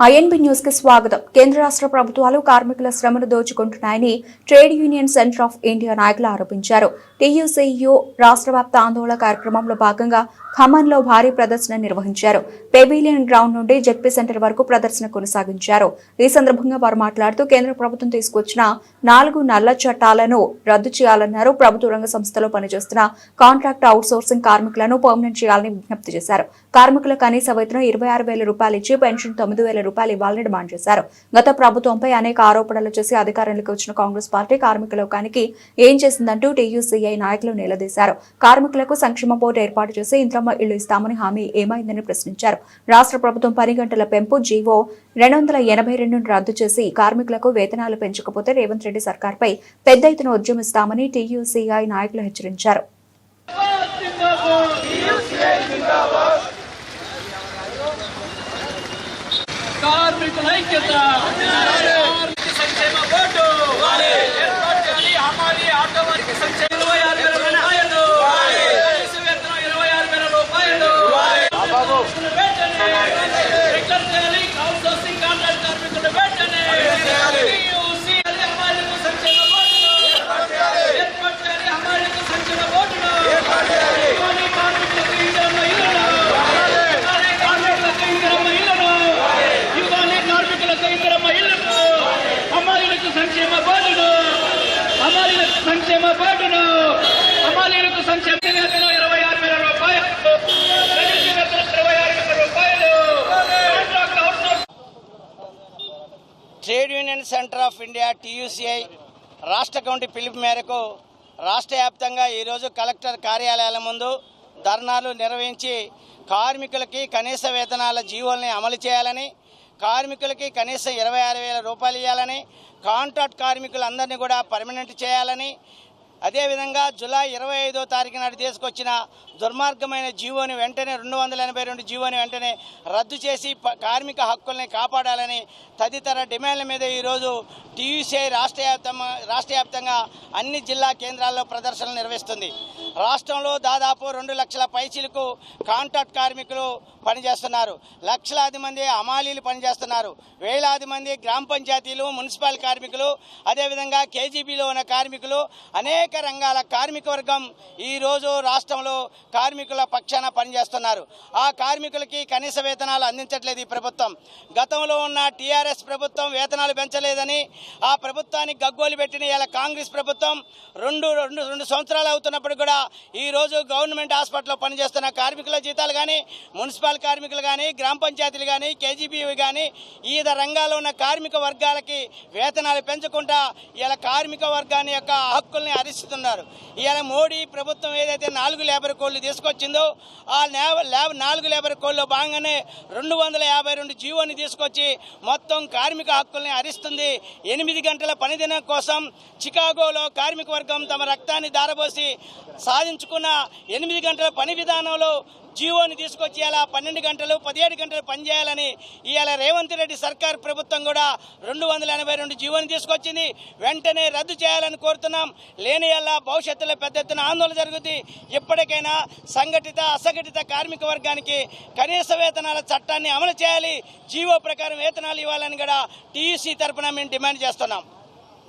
INB న్యూస్కి స్వాగతం. కేంద్ర రాష్ట్ర ప్రభుత్వాలు కార్మికుల శ్రమను దోచుకుంటున్నాయని trade union centre of India నాయకులు ఆరోపించారు. టీయూసీయూ రాష్ట్ర వ్యాప్త ఆందోళన కార్యక్రమంలో భాగంగా ఖమ్మంలో భారీ ప్రదర్శన నిర్వహించారు. పెబిలియన్ గ్రౌండ్ నుండి జెడ్పీ సెంటర్ వరకు ప్రదర్శన కొనసాగించారు. ఈ సందర్భంగా వారు మాట్లాడుతూ కేంద్ర ప్రభుత్వం తీసుకొచ్చిన నాలుగు నల్ల చట్టాలను రద్దు చేయాలన్నారు. ప్రభుత్వ రంగ సంస్థలో పనిచేస్తున్న కాంట్రాక్ట్ అవుట్సోర్సింగ్ కార్మికులను పర్మనెంట్ చేయాలని విజ్ఞప్తి చేశారు. కార్మికుల కనీస వేతనం ఇరవై ఆరు వేల రూపాయలు ఇచ్చి పెన్షన్ తొమ్మిది వేల రూపాయలు ఇవ్వాలని డిమాండ్ చేశారు. గత ప్రభుత్వంపై అనేక ఆరోపణలు చేసి అధికారంలోకి వచ్చిన కాంగ్రెస్ పార్టీ కార్మిక లోకానికి ఏం చేసిందంటూ టీయూసీఐ నాయకులు నిలదీశారు. కార్మికులకు సంక్షేమ బోర్డు ఏర్పాటు చేసి ఇంద్రమ్మ ఇళ్ళు ఇస్తామని హామీ ఏమైందని ప్రశ్నించారు. రాష్ట్ర ప్రభుత్వం పని గంటల పెంపు జీవో రెండు వందల ఎనభై రెండును రద్దు చేసి కార్మికులకు వేతనాలు పెంచకపోతే రేవంత్ రెడ్డి సర్కార్పై పెద్ద ఎత్తున ఉద్యమిస్తామని టీయూసీఐ నాయకులు హెచ్చరించారు. కార్మికుల ఐక్యత కార్మిక సంక్షేమ బోర్డు ఏర్పాటు చేయాలి హమాలి ఆటో వారికి సంక్షేమ ఇరవై ఆరు వేల రూపాయలు కనీస వేతనం ఇరవై ఆరు వేల రూపాయలు వెంటనే రెగ్యులర్ చేయాలి అవుట్సోర్సింగ్ కాంట్రాక్ట్ కార్మికులు వెంటనే TUC హమాలీకు సంక్షేమ బోర్డును ఏర్పాటు చేయాలి హమాలీకు సంక్షేమ బోర్డును ఇవ్వాలి కార్మికులకు ఇందిరమ్మ ఇల్లును ఇవ్వాలి కార్మికులకు ఇందిరమ్మ ఇల్లును ఇవ్వాలి కార్మికులకు ఇందిరమ్మ ఇల్లును అమ్మాయిలకు సంక్షేమ బోర్డును అమ్మాయిలకు సంక్షేమ బోర్డును అమ్మాయిలకు సంక్షేమ వేతనం ఇరవై ఆరు వేల రూపాయలు ఇరవై ఆరు వేల రూపాయలు. Trade union centre of India TUCI రాష్ట్ర కమిటీ పిలుపు మేరకు రాష్ట్ర వ్యాప్తంగా ఈరోజు కలెక్టర్ కార్యాలయాల ముందు ధర్నాలు నిర్వహించి కార్మికులకి కనీస వేతనాల జీవోల్ని అమలు చేయాలని కార్మికులకి కనీసం ఇరవై ఆరు వేల రూపాయలు ఇవ్వాలని కాంట్రాక్ట్ కార్మికులందరినీ కూడా పర్మనెంట్ చేయాలని అదేవిధంగా జులై ఇరవై ఐదో తారీఖు నాడు తీసుకొచ్చిన దుర్మార్గమైన జీవోని వెంటనే రెండు వందల ఎనభై రెండు జీవోని వెంటనే రద్దు చేసి ప- కార్మిక హక్కుల్ని కాపాడాలని తదితర డిమాండ్ల మీద ఈరోజు టీయూసీఐ రాష్ట్ర వ్యాప్తం రాష్ట్ర వ్యాప్తంగా అన్ని జిల్లా కేంద్రాల్లో ప్రదర్శనలు నిర్వహిస్తుంది. రాష్ట్రంలో దాదాపు రెండు లక్షల పైచీలకు కాంట్రాక్ట్ కార్మికులు పనిచేస్తున్నారు. లక్షలాది మంది అమాలీలు పనిచేస్తున్నారు. వేలాది మంది గ్రామ పంచాయతీలు మున్సిపల్ కార్మికులు అదేవిధంగా కేజీబీలో ఉన్న కార్మికులు అనేక అనేక రంగాల కార్మిక వర్గం ఈరోజు రాష్ట్రంలో కార్మికుల పక్షాన పనిచేస్తున్నారు. ఆ కార్మికులకి కనీస వేతనాలు అందించట్లేదు ఈ ప్రభుత్వం. గతంలో ఉన్న టీఆర్ఎస్ ప్రభుత్వం వేతనాలు పెంచలేదని ఆ ప్రభుత్వానికి గగ్గోలు పెట్టిన ఇలా కాంగ్రెస్ ప్రభుత్వం రెండు రెండు రెండు సంవత్సరాలు అవుతున్నప్పుడు కూడా ఈ రోజు గవర్నమెంట్ హాస్పిటల్లో పనిచేస్తున్న కార్మికుల జీతాలు కానీ మున్సిపల్ కార్మికులు కానీ గ్రామ పంచాయతీలు కానీ కేజీబీ కానీ వివిధ రంగాల్లో ఉన్న కార్మిక వర్గాలకి వేతనాలు పెంచకుండా ఇలా కార్మిక వర్గాన్ని యొక్క హక్కుల్ని హరిస్తున్నారు ఇవాళ మోడీ ప్రభుత్వం ఏదైతే నాలుగు లేబర్ కోళ్ళు తీసుకొచ్చిందో ఆ లేబ నాలుగు లేబర్ కోడ్లో భాగంగానే రెండు వందల యాభై రెండు జీవోని తీసుకొచ్చి మొత్తం కార్మిక హక్కుల్ని హరిస్తుంది ఎనిమిది గంటల పనిదినం కోసం చికాగోలో కార్మిక వర్గం తమ రక్తాన్ని దారబోసి సాధించుకున్న ఎనిమిది గంటల పని విధానంలో జీవోని తీసుకొచ్చి ఇలా పన్నెండు గంటలు పదిహేడు గంటలు పనిచేయాలని ఇవాళ రేవంత్ రెడ్డి సర్కార్ ప్రభుత్వం కూడా రెండు వందల ఎనభై రెండు జీవోని తీసుకొచ్చింది. వెంటనే రద్దు చేయాలని కోరుతున్నాం. లేని వల్ల భవిష్యత్తులో పెద్ద ఎత్తున ఆందోళన జరుగుతుంది ఇప్పటికైనా సంఘటిత అసంఘటిత కార్మిక వర్గానికి కనీస వేతనాల చట్టాన్ని అమలు చేయాలి. జీవో ప్రకారం వేతనాలు ఇవ్వాలని కూడా టీయూసీ తరఫున మేము డిమాండ్ చేస్తున్నాం.